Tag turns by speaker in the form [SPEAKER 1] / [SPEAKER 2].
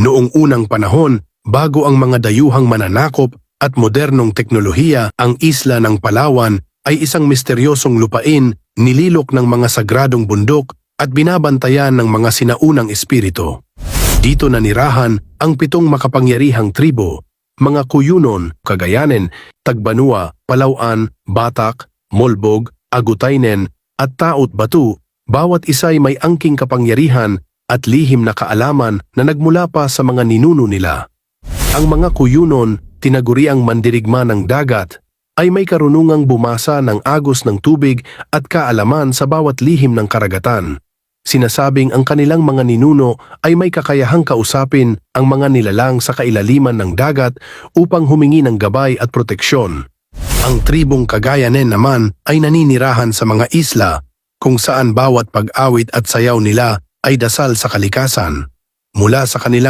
[SPEAKER 1] Noong unang panahon, bago ang mga dayuhang mananakop at modernong teknolohiya, ang isla ng Palawan ay isang misteryosong lupain, nililok ng mga sagradong bundok at binabantayan ng mga sinaunang espiritu. Dito nanirahan ang pitong makapangyarihang tribo, mga Kuyunon, Cagayanen, Tagbanua, Palauan, Batak, Molbog, Agutainen at Taot Batu, bawat isa'y may angking kapangyarihan at lihim na kaalaman na nagmula pa sa mga ninuno nila. Ang mga Kuyunon, tinaguriang mandirigma ng dagat, ay may karunungang bumasa ng agos ng tubig at kaalaman sa bawat lihim ng karagatan. Sinasabing ang kanilang mga ninuno ay may kakayahang kausapin ang mga nilalang sa kailaliman ng dagat upang humingi ng gabay at proteksyon. Ang tribong Cagayanen naman ay naninirahan sa mga isla kung saan bawat pag-awit at sayaw nila ay dasal sa kalikasan. Mula sa kanilang